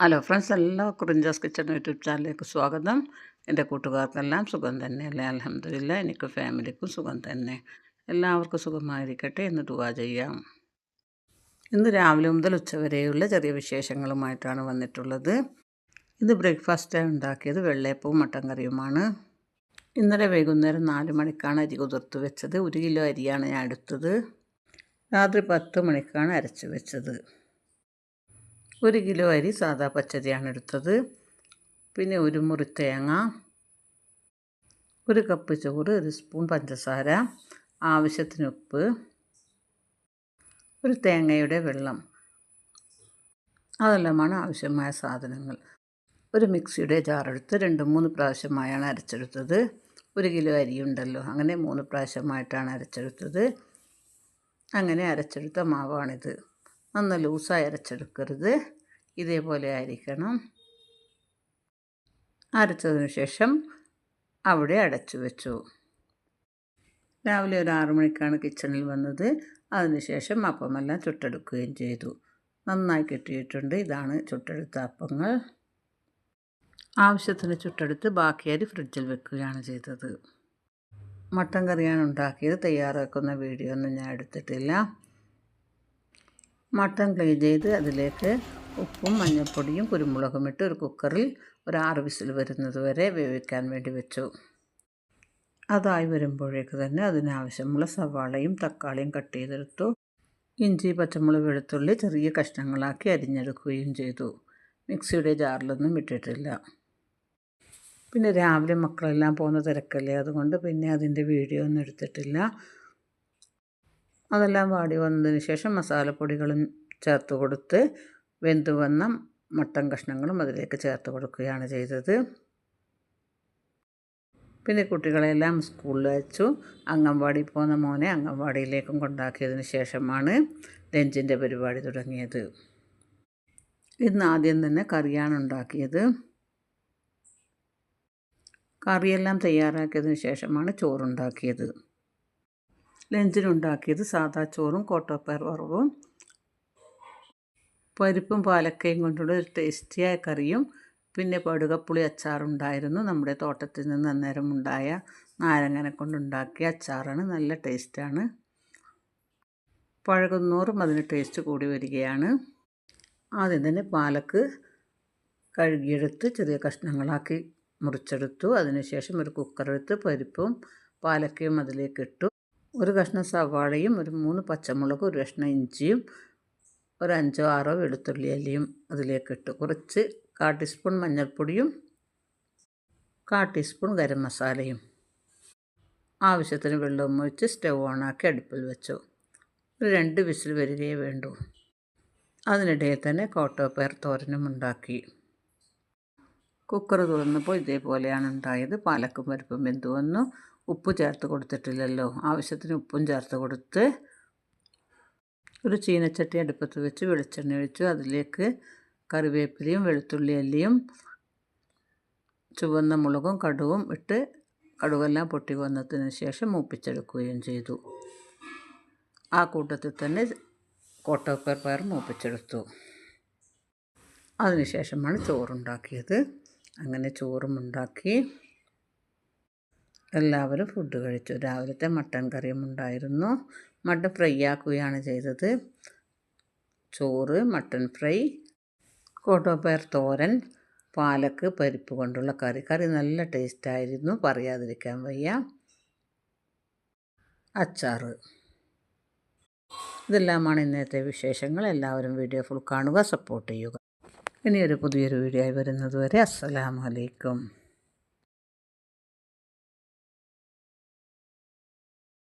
Hello friends എല്ലാവർക്കും കുറിഞ്ചാസ് kitchen YouTube ചാനലിലേക്ക് സ്വാഗതം. എന്റെ കൂട്ടുകാർക്കെല്ലാം സുഖം തന്നെയല്ലേ അലഹമില്ല എനിക്ക് ഫാമിലിക്കും സുഖം തന്നെ. എല്ലാവർക്കും സുഖമായിരിക്കട്ടെ എന്ന് ദുവാ ചെയ്യാം. ഇന്ന് രാവിലെ മുതൽ ഉച്ചവരെയുള്ള ചെറിയ വിശേഷങ്ങളുമായിട്ടാണ് വന്നിട്ടുള്ളത്. ഇത് ബ്രേക്ക്ഫാസ്റ്റായി ഉണ്ടാക്കിയത്. വെള്ളയപ്പവും മട്ടൻ കറിയുമാണ്. ഇന്നലെ വൈകുന്നേരം നാല് മണിക്കാണ് അരി കുതിർത്ത് വെച്ചത്. ഒരു കിലോ അരിയാണ് ഞാൻ എടുത്തത്. രാത്രി പത്ത് മണിക്കാണ് അരച്ച് വെച്ചത്. ഒരു കിലോ അരി സാദാ പച്ചരിയാണ് എടുത്തത്. പിന്നെ ഒരു മുറി തേങ്ങ ഒരു കപ്പ് ചോറ് ഒരു സ്പൂൺ പഞ്ചസാര ആവശ്യത്തിന് ഉപ്പ് ഒരു തേങ്ങയുടെ വെള്ളം. അതെല്ലാമാണ് ആവശ്യമായ സാധനങ്ങൾ. ഒരു മിക്സിയുടെ ജാറെടുത്ത് രണ്ട് മൂന്ന് പ്രാവശ്യമായാണ് അരച്ചെടുത്തത്. ഒരു കിലോ അരിയുണ്ടല്ലോ അങ്ങനെ മൂന്ന് പ്രാവശ്യമായിട്ടാണ് അരച്ചെടുത്തത്. അങ്ങനെ അരച്ചെടുത്ത മാവാണിത്. നന്ന ലൂസായി അരച്ചെടുക്കരുത്. ഇതേപോലെ ആയിരിക്കണം. അരച്ചതിന് ശേഷം അവിടെ അടച്ചു വെച്ചു. രാവിലെ ഒരു ആറു മണിക്കാണ് കിച്ചണിൽ വന്നത്. അതിനുശേഷം അപ്പമെല്ലാം ചുട്ടെടുക്കുകയും ചെയ്തു. നന്നായി കിട്ടിയിട്ടുണ്ട്. ഇതാണ് ചുട്ടെടുത്ത അപ്പങ്ങൾ. ആവശ്യത്തിന് ചുട്ടെടുത്ത് ബാക്കി ഫ്രിഡ്ജിൽ വെക്കുകയാണ് ചെയ്തത്. മട്ടൻ കറിയാണ് ഉണ്ടാക്കിയത്. തയ്യാറാക്കുന്ന വീഡിയോ ഒന്നും ഞാൻ എടുത്തിട്ടില്ല. മട്ടൺ ക്ലീൻ ചെയ്ത് അതിലേക്ക് ഉപ്പും മഞ്ഞൾപ്പൊടിയും കുരുമുളകും ഇട്ട് ഒരു കുക്കറിൽ ഒരു ആറ് വിസിൽ വരുന്നത് വരെ വേവിക്കാൻ വേണ്ടി വെച്ചു. അതായി വരുമ്പോഴേക്ക് തന്നെ അതിനാവശ്യമുള്ള സവാളയും തക്കാളിയും കട്ട് ചെയ്തെടുത്തു. ഇഞ്ചി പച്ചമുളക് വെളുത്തുള്ളി ചെറിയ കഷ്ണങ്ങളാക്കി അരിഞ്ഞെടുക്കുകയും ചെയ്തു. മിക്സിയുടെ ജാറിലൊന്നും ഇട്ടിട്ടില്ല. പിന്നെ രാവിലെ മക്കളെല്ലാം പോകുന്ന തിരക്കല്ലേ? അതുകൊണ്ട് പിന്നെ അതിന്റെ വീഡിയോ ഒന്നും എടുത്തിട്ടില്ല. അതെല്ലാം വാടി വന്നതിന് ശേഷം മസാലപ്പൊടികളും ചേർത്ത് കൊടുത്ത് വെന്ത് വന്ന മട്ടൻ കഷ്ണങ്ങളും അതിലേക്ക് ചേർത്ത് കൊടുക്കുകയാണ് ചെയ്തത്. പിന്നെ കുട്ടികളെല്ലാം സ്കൂളിൽ വെച്ചു അംഗൻവാടി പോകുന്ന മോനെ അംഗൻവാടിയിലേക്കും കൊണ്ടാക്കിയതിന് ശേഷമാണ് ലഞ്ചിന്റെ പരിപാടി തുടങ്ങിയത്. ഇന്ന് ആദ്യം തന്നെ കറിയാണ് ഉണ്ടാക്കിയത്. കറിയെല്ലാം തയ്യാറാക്കിയതിന് ശേഷമാണ് ചോറുണ്ടാക്കിയത്. ലഞ്ചിനുണ്ടാക്കിയത് സാദാ ചോറും കോട്ടോപ്പയർ വറവും. പരിപ്പും പാലക്കയും കൊണ്ടുള്ള ഒരു ടേസ്റ്റിയായ കറിയും. പിന്നെ പടുകപ്പുളി അച്ചാറുണ്ടായിരുന്നു. നമ്മുടെ തോട്ടത്തിൽ നിന്ന് അന്നേരം ഉണ്ടായ നാരങ്ങനെ കൊണ്ടുണ്ടാക്കിയ അച്ചാറാണ്. നല്ല ടേസ്റ്റാണ്. പഴകുന്നോറും അതിന് ടേസ്റ്റ് കൂടി വരികയാണ്. ആദ്യം തന്നെ പാലക്ക് കഴുകിയെടുത്ത് ചെറിയ കഷ്ണങ്ങളാക്കി മുറിച്ചെടുത്തു. അതിനുശേഷം ഒരു കുക്കറെടുത്ത് പരിപ്പും പാലക്കയും അതിലേക്ക് ഇട്ടു. ഒരു കഷ്ണം സവാളയും ഒരു മൂന്ന് പച്ചമുളകും ഒരു കഷ്ണം ഇഞ്ചിയും ഒരു അഞ്ചോ ആറോ വെളുത്തുള്ളി അല്ലിയും അതിലേക്ക് ഇട്ട്. കുറച്ച് കാ ടീസ്പൂൺ മഞ്ഞൾപ്പൊടിയും കാ ടീസ്പൂൺ ഗരം മസാലയും. ആവശ്യത്തിന് വെള്ളവും ഒഴിച്ച് സ്റ്റവ് ഓണാക്കി അടുപ്പിൽ വെച്ചു. ഒരു രണ്ട് വിസിൽ വരികയേ വേണ്ടൂ. അതിനിടയിൽ തന്നെ കോട്ടോപ്പയർ തോരനും ഉണ്ടാക്കി. കുക്കർ തുറന്നപ്പോൾ ഇതേപോലെയാണ് ഉണ്ടായത്. പാലക്കും പരിപ്പും വെന്തു വന്നു. ഉപ്പ് ചേർത്ത് കൊടുത്തിട്ടില്ലല്ലോ. ആവശ്യത്തിന് ഉപ്പും ചേർത്ത് കൊടുത്ത് ഒരു ചീനച്ചട്ടി അടുപ്പത്ത് വെച്ച് വെളിച്ചെണ്ണ ഒഴിച്ചു. അതിലേക്ക് കറിവേപ്പിലയും വെളുത്തുള്ളി അല്ലിയും ചുവന്ന മുളകും കടുവും ഇട്ട് കടുവെല്ലാം പൊട്ടി വന്നതിന് ശേഷം മൂപ്പിച്ചെടുക്കുകയും ചെയ്തു. ആ കൂട്ടത്തിൽ തന്നെ കോട്ടോപ്പർ പയർ മൂപ്പിച്ചെടുത്തു. അതിനുശേഷമാണ് ചോറുണ്ടാക്കിയത്. അങ്ങനെ ചോറും ഉണ്ടാക്കി എല്ലാവരും ഫുഡ് കഴിച്ചു. രാവിലത്തെ മട്ടൻ കറിയും ഉണ്ടായിരുന്നു. മട്ടൻ ഫ്രൈ ആക്കുകയാണ് ചെയ്തത്. ചോറ് മട്ടൻ ഫ്രൈ കോട്ടോപ്പയർ തോരൻ പാലക്ക് പരിപ്പ് കൊണ്ടുള്ള കറി. കറി നല്ല ടേസ്റ്റായിരുന്നു പറയാതിരിക്കാൻ വയ്യ. അച്ചാറ്. ഇതെല്ലാമാണ് ഇന്നത്തെ വിശേഷങ്ങൾ. എല്ലാവരും വീഡിയോ ഫുൾ കാണുക സപ്പോർട്ട് ചെയ്യുക. ഇനിയൊരു പുതിയൊരു വീഡിയോ ആയി വരുന്നതുവരെ അസ്സലാമലൈക്കും